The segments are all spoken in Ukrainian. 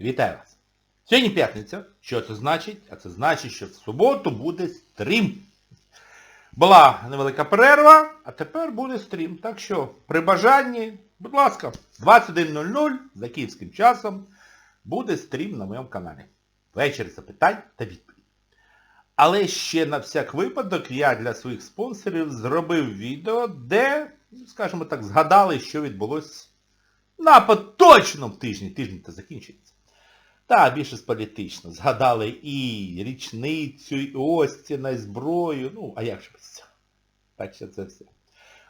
Вітаю вас! Сьогодні п'ятниця. Що це значить? А це значить, що в суботу буде стрім. Була невелика перерва, а тепер буде стрім. Так що при бажанні, будь ласка, 21.00 за київським часом буде стрім на моєму каналі. Вечір запитань та відповідь. Але ще на всяк випадок я для своїх спонсорів зробив відео, де, скажімо так, згадали, що відбулося на поточному тижні. Тиждень то закінчується. Та, більше з політично. Згадали і річницю, і Остіна, і зброю. Ну, а як же без цього? Так що це все.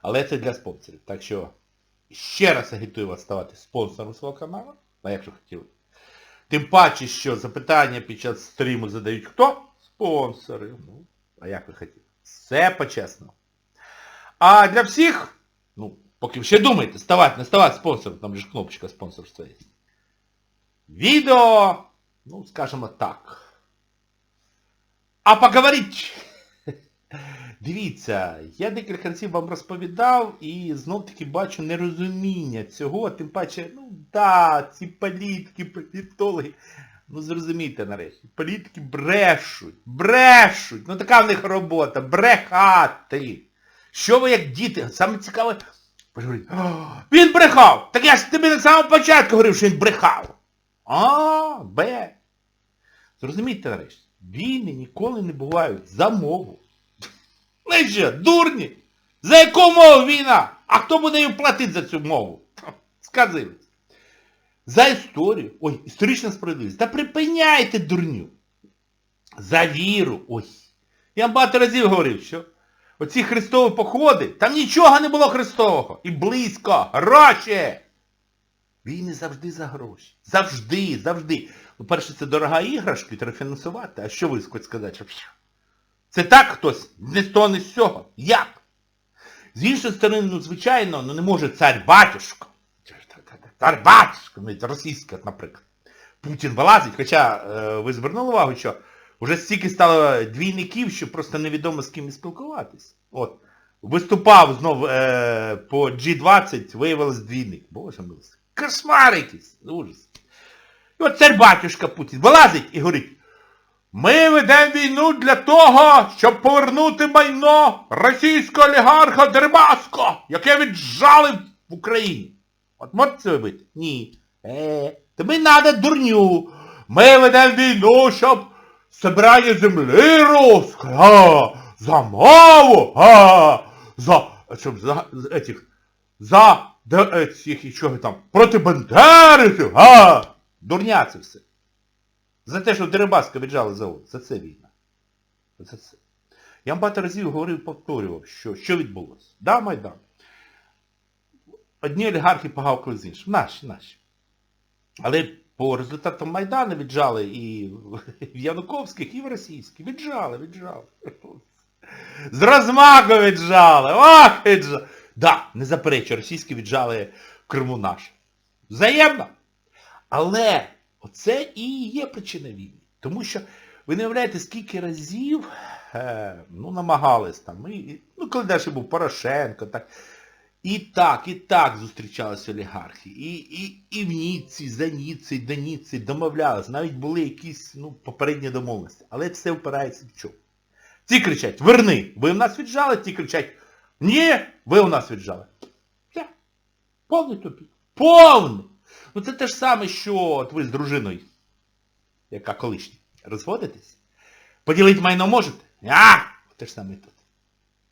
Але це для спонсорів. Так що ще раз агітую вас ставати спонсором свого каналу. А якщо хотіли. Тим паче, що запитання під час стріму задають хто? Спонсори. Ну, а як ви хотіли? Все по-чесному. А для всіх, ну, поки ще думаєте, ставати, не ставати спонсором, там же кнопочка спонсорства є. Відео, ну, скажімо так. А поговорить. Дивіться, я декілька разів вам розповідав і знов таки бачу нерозуміння цього, тим паче, ну да, ці політики, політологи, ну зрозумійте нарешті, політики брешуть, брешуть, ну така в них робота, брехати. Що ви як діти, саме цікаве, він брехав, так я ж тобі на самому початку говорив, що він брехав. А, Б. Зрозумійте нарешті, війни ніколи не бувають за мову. Ви що, дурні? За яку мову війна? А хто буде їм платити за цю мову? Сказили. За історію. Ой, історична справедливість. Та припиняйте дурню. За віру. Ой. Я багато разів говорив, що оці хрестові походи, там нічого не було хрестового. І близько. Гроші. Війни завжди за гроші. Завжди, завжди. Ну, перше, це дорога іграшка, треба фінансувати. А що ви хочете сказати? Це так хтось, не з того, не з цього. Як? З іншої сторони, ну, звичайно, ну не може цар-батюшка. Цар-батюшка, ну, російська, наприклад. Путін вилазить, хоча е, ви звернули увагу, що вже стільки стало двійників, що просто невідомо з ким спілкуватись. От. Виступав знов е, по G20, виявилось двійник. Боже милости. Кошмар якийсь. Ужас. І от цар-батюшка Путін вилазить і говорить, ми ведемо війну для того, щоб повернути майно російського олігарха Дерибаско, яке віджали в Україні. От можете це робити? Ні. Е, тобі треба дурню. Ми ведемо війну, щоб збирання землі русської, а, за мову, а, за, щоб за, за за, де, этих, і чого там, проти бандерівців, а, дурня це все. За те, що Дерибаска віджали завод. За це війна. За це. Я вам багато разів говорив, повторював, що що відбулося. Да, Майдан. Одні олігархи погавкали з іншим. Наші, наші. Але по результатам Майдану віджали і в Януковських, і в російських. Віджали, віджали. З розмаху віджали. Ох, віджали. Да, не заперечу, російські віджали Криму наш. Взаємно. Але Оце і є причина війни. Тому що ви не уявляєте, скільки разів е, ну, намагались там, і, ну, коли далі був Порошенко, так, і так, і так зустрічалися олігархи. І, і, і в Ніці, за Ніці, до Ніці домовлялися. Навіть були якісь ну, попередні домовленості. Але все впирається в чому? Ті кричать, верни, ви в нас віджали, ті кричать, ні, ви у нас віджали. Все. Повний тупік. Повний. Ну це те ж саме, що от ви з дружиною, яка колишня, розводитесь. Поділити майно можете? А! Те ж саме тут.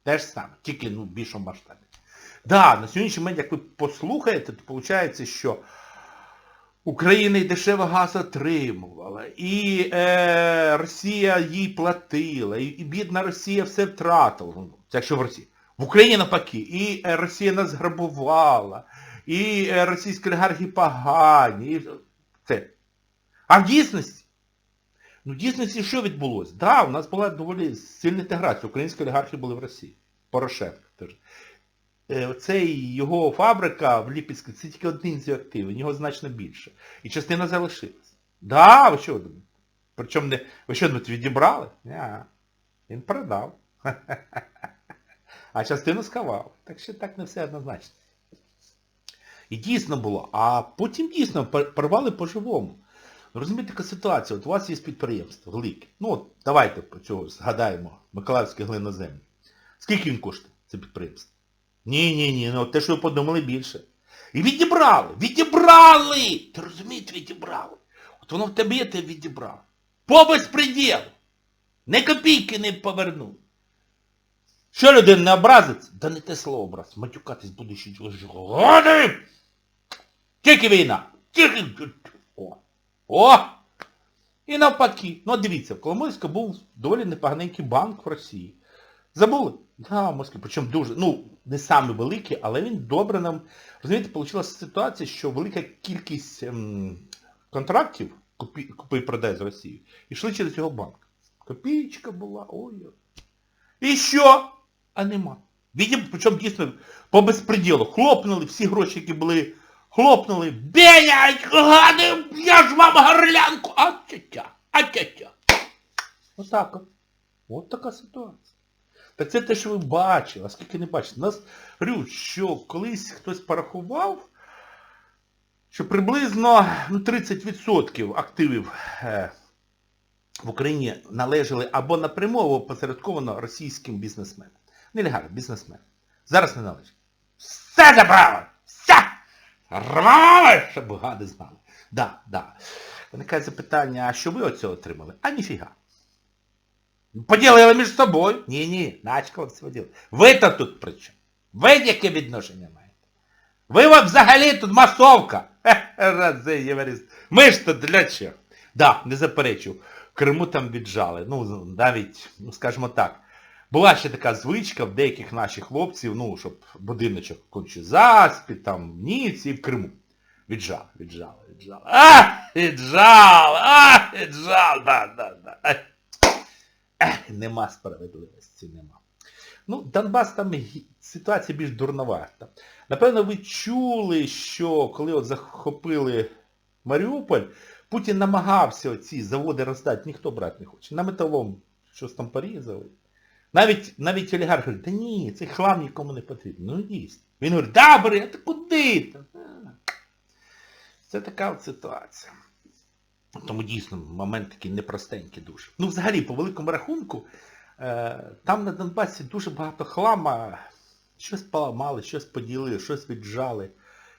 Те ж саме, тільки ну, в більшому масштабі. Да, на сьогоднішній момент, як ви послухаєте, то виходить, що Україна і дешевий газ отримувала, і е, Росія їй платила, і, і бідна Росія все втратила. Ну, якщо в Росії. В Україні навпаки. І е, Росія нас грабувала і е, російські олігархи погані. І... Це. А в дійсності? Ну в дійсності що відбулося? Так, да, у нас була доволі сильна інтеграція. Українські олігархи були в Росії. Порошенко теж. Це його фабрика в Ліпецькій, це тільки один з активів, у нього значно більше. І частина залишилась. Да, ви що думаєте? Причому не... Ви що думаєте, відібрали? Не, він продав. А частину сховав. Так що так не все однозначно. І дійсно було. А потім дійсно порвали по-живому. Розумієте, така ситуація, от у вас є підприємство велике. Ну от давайте про цього згадаємо, Миколаївське глиноземне. Скільки він коштує, це підприємство? Ні, ні, ні, ну те, що ви подумали більше. І відібрали! Відібрали! Ти розумієте, відібрали. От воно в тебе є, ти відібрали. По безпреділу! Не копійки не повернув. Що людина не образиться? Да не те слово образ. Матюкатись буде ще Годи! Тільки війна! Тільки... О! О! І навпаки. Ну дивіться, в Коломойську був доволі непоганенький банк в Росії. Забули? Да, в Москві. Причому дуже, ну, не саме великий, але він добре нам... Розумієте, вийшла ситуація, що велика кількість ем, контрактів купи, купи продай з Росії йшли через його банк. Копійка була, ой. І що? А нема. Відім, причому дійсно по безпреділу. Хлопнули всі гроші, які були, хлопнули. Беня, гади, я ж вам горлянку. А тя-тя, а тя-тя. Отак от. Така ситуація. Так це те, що ви бачили, а скільки не бачите. Нас, говорю, що колись хтось порахував, що приблизно ну, 30% активів е, в Україні належали або напряму, або посередковано російським бізнесменам. Нелегально, бізнесмен. Зараз не належить. Все забрали! Все! Рвали! Щоб гади знали. Да, да. Виникає запитання, а що ви оцього отримали? А ніфіга. Поділили між собою. Ні-ні, начкало все поділили. Ви-то тут при чому? Ви яке відношення маєте? Ви от взагалі тут масовка. Рази, єварист. Ми ж тут для чого? Да, не заперечу. Криму там віджали. Ну, навіть, ну скажімо так. Була ще така звичка в деяких наших хлопців, ну, щоб будиночок конче заспі, там, в Ніці і в Криму. Віджали, віджали, віджали. А, віджали, а, віджали, да, да, да. Ех, нема справедливості, нема. Ну, Донбас там ситуація більш дурновата. Напевно, ви чули, що коли от захопили Маріуполь, Путін намагався оці заводи роздати, ніхто брати не хоче. На металом щось там порізали. Навіть, навіть олігарх говорить, та ні, цей хлам нікому не потрібен. Ну дійсно. Він говорить, да, бери, а ти куди. Це така от ситуація. Тому дійсно момент такий непростенький дуже. Ну взагалі, по великому рахунку, е, там на Донбасі дуже багато хлама, щось поламали, щось поділили, щось віджали.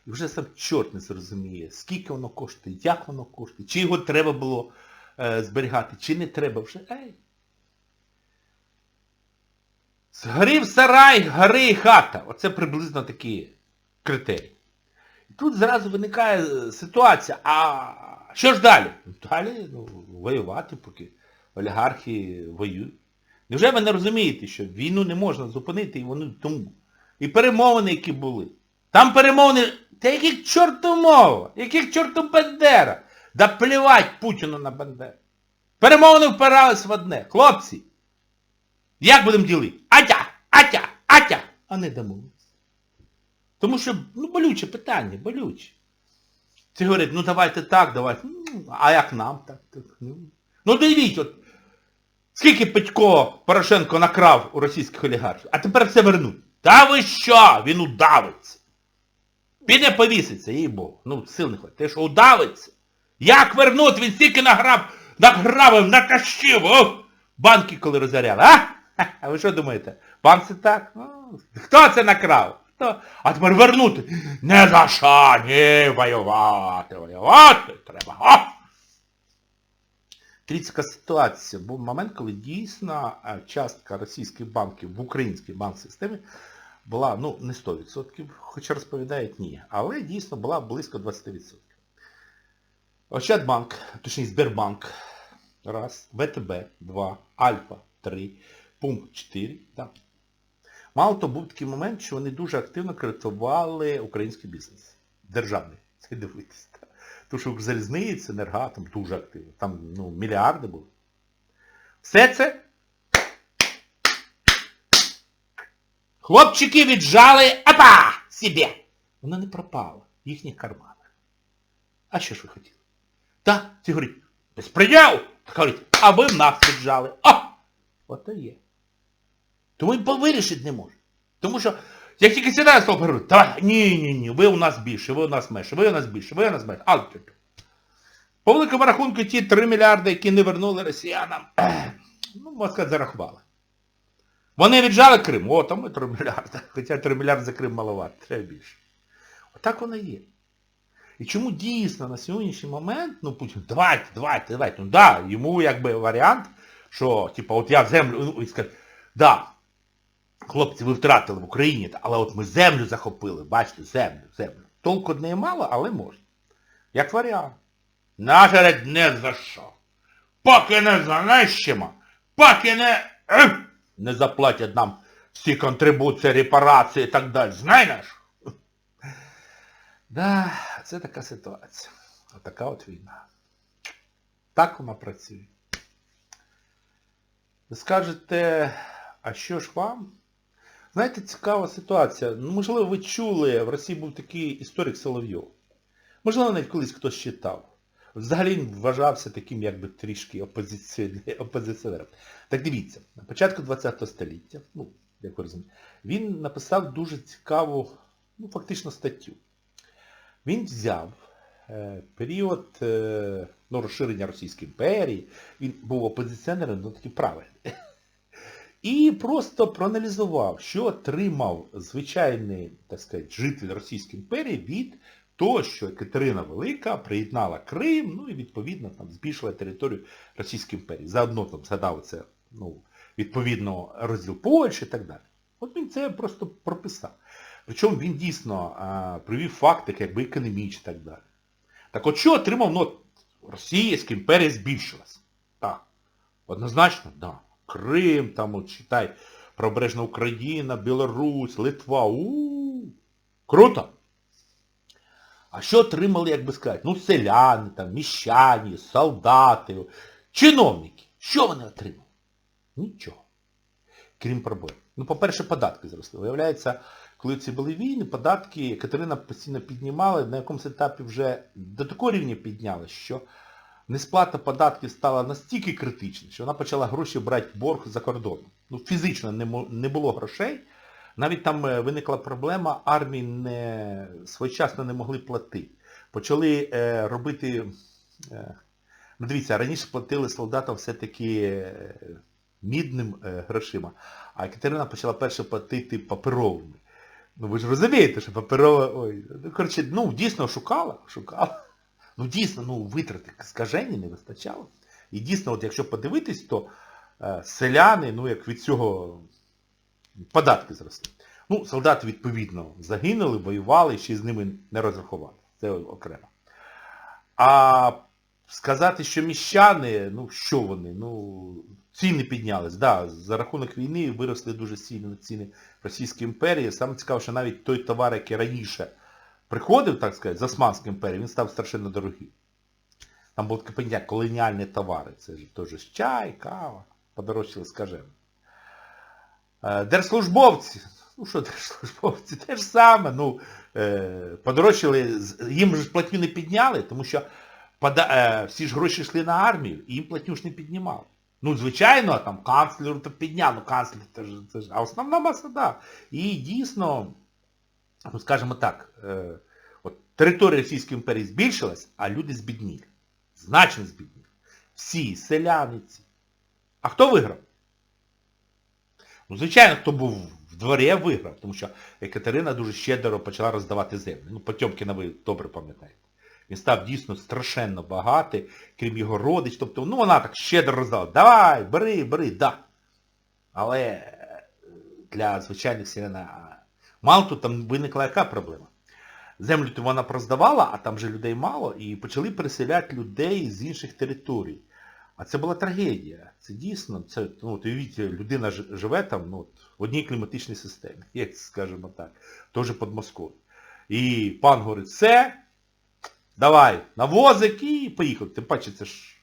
І вже сам чорт не зрозуміє, скільки воно коштує, як воно коштує, чи його треба було е, зберігати, чи не треба. Вже, ей. Згорів сарай, гори і хата. Оце приблизно такі критерії. І тут зразу виникає е, ситуація, а що ж далі? Далі ну, воювати, поки олігархи воюють. Невже ви не розумієте, що війну не можна зупинити і вони тому? І перемовини, які були. Там перемовини, та яких чорту мова? Яких чорту Бендера? Да плівать Путіну на Бендеру. Перемовини впирались в одне. Хлопці, як будемо ділити? Атя! Атя! Атя! А не домовились. Тому що, ну, болюче питання, болюче. Ти говорить, ну давайте так, давайте. Ну, а як нам так? так ну. ну дивіть, от, скільки Петько Порошенко накрав у російських олігархів, а тепер це вернуть. Та ви що? Він удавиться. Піде повіситься, їй Богу. Ну, сил не хватить. Ти що удавиться? Як вернуть? Він стільки награб, награбив, накащив, о! Банки коли розоряли, а? А ви що думаєте? Банк це так? Ну, Хто це накрав? Хто? А тепер вернути. Не за що, ні, воювати, воювати треба. О! Тріцька ситуація. Був момент, коли дійсно е, частка російських банків в українській банк-системі була, ну, не 100%, хоча розповідають ні, але дійсно була близько 20%. Ощадбанк, точніше Сбербанк, раз, ВТБ, два, Альфа, три, Пумп 4, так. Мало того, був такий момент, що вони дуже активно кредитували український бізнес. Державний. Це дивитися. Тому що залізниця, енергатом дуже активно. Там ну, мільярди були. Все це хлопчики віджали апа! Себе! Воно не пропало в їхніх карманах. А що ж ви хотіли? Та, ті говорять, безпреділ! Говорить, а ви в нас віджали. О! Ото є. Тому і вирішити не може. Тому що, як тільки сідає стол говорить, давай, ні, ні, ні, ви у нас більше, ви у нас менше, ви у нас більше, ви у нас менше. А. По великому рахунку ті 3 мільярди, які не вернули росіянам, ну, можна сказати, зарахували. Вони віджали Крим, о, там і 3 мільярди. Хоча 3 мільярди за Крим маловато, треба більше. Отак воно є. І чому дійсно на сьогоднішній момент, ну Путін, давайте, давайте, давайте, ну да, йому якби варіант, що, типу, от я землю, ну, і скаже, да, хлопці, ви втратили в Україні, але от ми землю захопили, бачите, землю, землю. Толку не мало, але можна. Як варіант. Нажерать не за що. Поки не занищимо, поки не, е, не заплатять нам всі контрибуції, репарації і так далі. Знаєш? Да, це така ситуація. Отака от війна. Так вона працює. Ви скажете, а що ж вам? Знаєте, цікава ситуація. Ну, можливо, ви чули, в Росії був такий історик Соловйов. Можливо, навіть колись хтось читав. Взагалі він вважався таким якби трішки опозиціонером. Так дивіться, на початку ХХ століття, ну, як ви розумієте, він написав дуже цікаву, ну, фактично статтю. Він взяв е, період е, ну, розширення Російської імперії, він був опозиціонером, ну такий правильний. І просто проаналізував, що отримав звичайний, так сказати, житель Російської імперії від того, що Катерина Велика приєднала Крим, ну і відповідно там збільшила територію Російської імперії. Заодно там згадав це, ну, відповідно, розділ Польщі і так далі. От він це просто прописав. Причому він дійсно а, привів факти, якби економічні і так далі. Так от що отримав, ну, Російська імперія збільшилась. Так. Однозначно, так. Да. Крим, там, от, читай, Пробережна Україна, Білорусь, Литва. У-у-у. Круто! А що отримали, як би сказати? Ну, селяни, там, міщані, солдати, чиновники. Що вони отримали? Нічого. Крім проблем. Ну, по-перше, податки зросли. Виявляється, коли ці були війни, податки Катерина постійно піднімала, на якомусь етапі вже до такого рівня підняла, що несплата податків стала настільки критична, що вона почала гроші брати борг за кордоном. Ну, фізично не, було грошей. Навіть там виникла проблема, армії не, своєчасно не могли платити. Почали е, робити, е, ну дивіться, раніше платили солдатам все-таки е, мідним е, грошима, а Катерина почала перше платити паперовими. Ну ви ж розумієте, що паперова... Ой, ну, коротше, ну дійсно шукала, шукала. Ну дійсно, ну витрати скажені не вистачало. І дійсно, от якщо подивитись, то е, селяни, ну як від цього податки зросли. Ну, солдати, відповідно, загинули, воювали, ще з ними не розрахували. Це окремо. А сказати, що міщани, ну що вони, ну, ціни піднялись. Да, за рахунок війни виросли дуже сильно ціни Російської імперії. Саме цікаво, що навіть той товар, який раніше приходив, так сказати, з Османської імперії, він став страшенно дорогим. Там був таке поняття колоніальні товари. Це ж теж чай, кава, подорожчали, скажемо. Держслужбовці, ну що держслужбовці, те ж саме, ну, подорожчали, їм ж платню не підняли, тому що всі ж гроші йшли на армію, і їм платню ж не піднімали. Ну, звичайно, там канцлеру то підняв, ну канцлер це ж, це ж, а основна маса, да. І дійсно, ну скажімо так, е, от територія Російської імперії збільшилась, а люди збідніли. Значно збідніли. Всі, селяниці. А хто виграв? Ну, звичайно, хто був в дворі, виграв, тому що Екатерина дуже щедро почала роздавати землю. Ну, Потьомкіна ви добре пам'ятаєте. Він став дійсно страшенно багатий, крім його родич. Тобто, ну вона так щедро роздала. Давай, бери, бери, да. Але для звичайних селян мало тут там виникла яка проблема? Землю то вона проздавала, а там же людей мало, і почали переселяти людей з інших територій. А це була трагедія. Це дійсно, це, ну, от уявіть, людина живе там ну, в одній кліматичній системі, як скажемо так, теж під Москвою. І пан говорить, все, давай, на возик і поїхав. Тим паче це ж,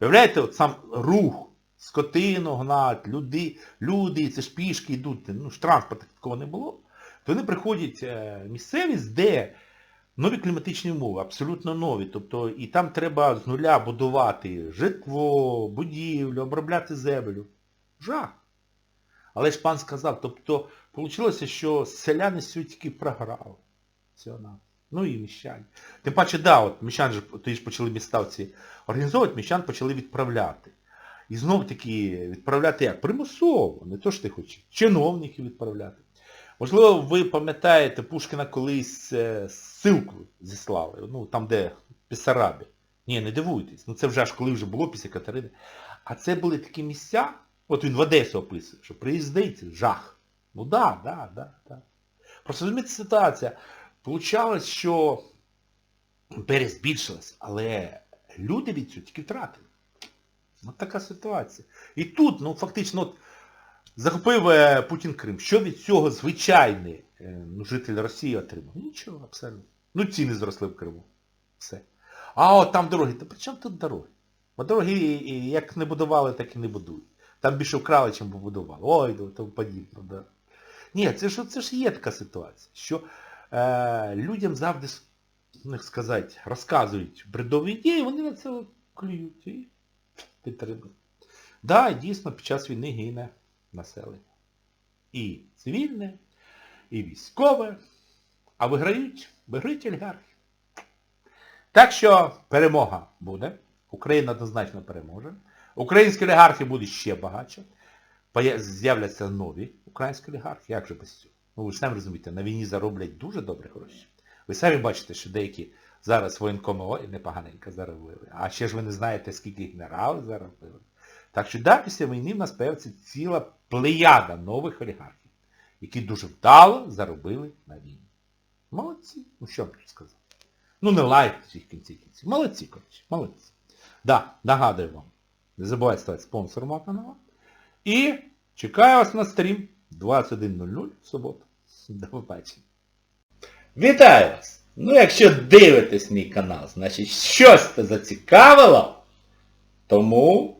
уявляєте, от сам рух, скотину гнать, люди, люди, це ж пішки йдуть, ну ж транспорту такого не було. Вони приходять в місцевість, де нові кліматичні умови, абсолютно нові. Тобто і там треба з нуля будувати житло, будівлю, обробляти землю. Жах. Але ж пан сказав, тобто вийшло, що селяни сьогодні програли. Ну і міщані. Тим паче, да, от міщан же тоді ж почали міставці організовувати, міщан почали відправляти. І знов таки відправляти як? Примусово, не то що ти хочеш. Чиновників відправляти. Можливо, ви пам'ятаєте, Пушкіна колись е, ссилку зіслали, ну там де Пісарабі. Ні, не дивуйтесь, ну це вже аж коли вже було після Катерини. А це були такі місця, от він в Одесу описує, що приїздить, жах. Ну да, да, да, да. Просто розумієте ситуація. Получалось, що імперія збільшилась, але люди від цього тільки втратили. От така ситуація. І тут, ну фактично, от, захопив е, Путін Крим. Що від цього звичайний е, ну, житель Росії отримав? Нічого, абсолютно. Ну ціни зросли в Криму. Все. А от там дороги. Та при чому тут дороги? Бо дороги як не будували, так і не будують. Там більше вкрали, чим побудували. Ой, ну, тому подібно, да. Ні, це ж, це ж є така ситуація, що е, людям завжди, ну, як сказати, розказують бредові ідеї, вони на це клюють і підтримують. Да, дійсно, під час війни гине населення. І цивільне, і військове. А виграють, виграють олігархи. Так що перемога буде. Україна однозначно переможе. Українські олігархи будуть ще багатше. З'являться нові українські олігархи. Як же без цього? Ну ви ж самі розумієте, на війні зароблять дуже добрі гроші. Ви самі бачите, що деякі зараз воєнкоми непоганенько заробили. А ще ж ви не знаєте, скільки генерали заробили. Так що да, після війни в нас появиться ціла плеяда нових олігархів, які дуже вдало заробили на війні. Молодці. Ну що вам тут сказати? Ну не лайк всіх кінці кінців. Молодці, коротше, молодці. Да, нагадую вам. Не забувайте ставати спонсором мого каналу. І чекаю вас на стрім 21.00 в суботу. До побачення. Вітаю вас! Ну якщо дивитесь мій канал, значить щось це зацікавило, тому